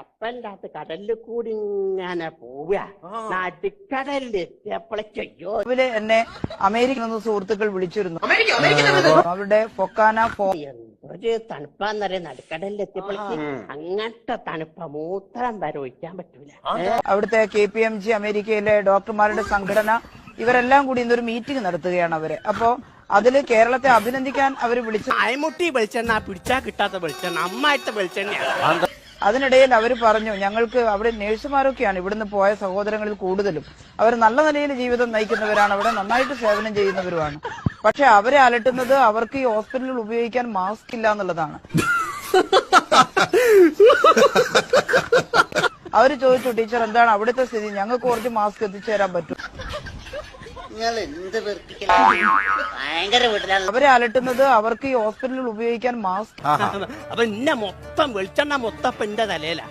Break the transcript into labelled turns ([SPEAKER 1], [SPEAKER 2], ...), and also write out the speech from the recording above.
[SPEAKER 1] കപ്പലിനകത്ത് കടലിൽ കൂടി ഇങ്ങനെ പോവുക. നടുക്കടലിൽ എത്തിയപ്പോഴേക്കയ്യോ
[SPEAKER 2] രാവിലെ എന്നെ അമേരിക്കയിൽ നിന്ന് സുഹൃത്തുക്കൾ വിളിച്ചിരുന്നു. അവരുടെ ഫൊക്കാന ഫോ
[SPEAKER 1] ഒരു തണുപ്പാന്നറിയ നടുക്കടലിൽ എത്തിയപ്പോഴേക്ക് അങ്ങനത്തെ തണുപ്പ. മൂത്രം വരെ ഒഴിക്കാൻ പറ്റൂല.
[SPEAKER 2] അവിടുത്തെ കെ പി എം ജി അമേരിക്കയിലെ ഡോക്ടർമാരുടെ സംഘടന ഇവരെല്ലാം കൂടി ഇന്നൊരു മീറ്റിംഗ് നടത്തുകയാണ് അവർ. അപ്പോ അതിൽ കേരളത്തെ അഭിനന്ദിക്കാൻ അവർ വിളിച്ചു
[SPEAKER 1] അയമുട്ടി വെളിച്ചെണ്ണ പിടിച്ചാ കിട്ടാത്ത വെളിച്ചെണ്ണ അമ്മായിട്ട് വെളിച്ചെണ്ണയാണ്.
[SPEAKER 2] അതിനിടയിൽ അവർ പറഞ്ഞു ഞങ്ങൾക്ക് അവിടെ നേഴ്സുമാരൊക്കെയാണ് ഇവിടുന്ന് പോയ സഹോദരങ്ങളിൽ കൂടുതലും. അവർ നല്ല നിലയിൽ ജീവിതം നയിക്കുന്നവരാണ് അവിടെ നന്നായിട്ട് സേവനം ചെയ്യുന്നവരുമാണ്. പക്ഷെ അവരെ അലട്ടുന്നത് അവർക്ക് ഈ ഹോസ്പിറ്റലിൽ ഉപയോഗിക്കാൻ മാസ്ക് ഇല്ല എന്നുള്ളതാണ്. അവർ ചോദിച്ചു ടീച്ചർ എന്താണ് അവിടുത്തെ സ്ഥിതി? ഞങ്ങൾക്ക് കുറച്ച് മാസ്ക് എത്തിച്ചേരാൻ പറ്റും. അവരെ അലട്ടുന്നത് അവർക്ക് ഈ ഹോസ്പിറ്റലിൽ ഉപയോഗിക്കാൻ മാസ്ക്
[SPEAKER 1] അപ്പൊ ഇന്ന മൊത്തം വെളിച്ചെണ്ണ മൊത്തം ഇപ്പൊ എന്റെ തലയിലാ.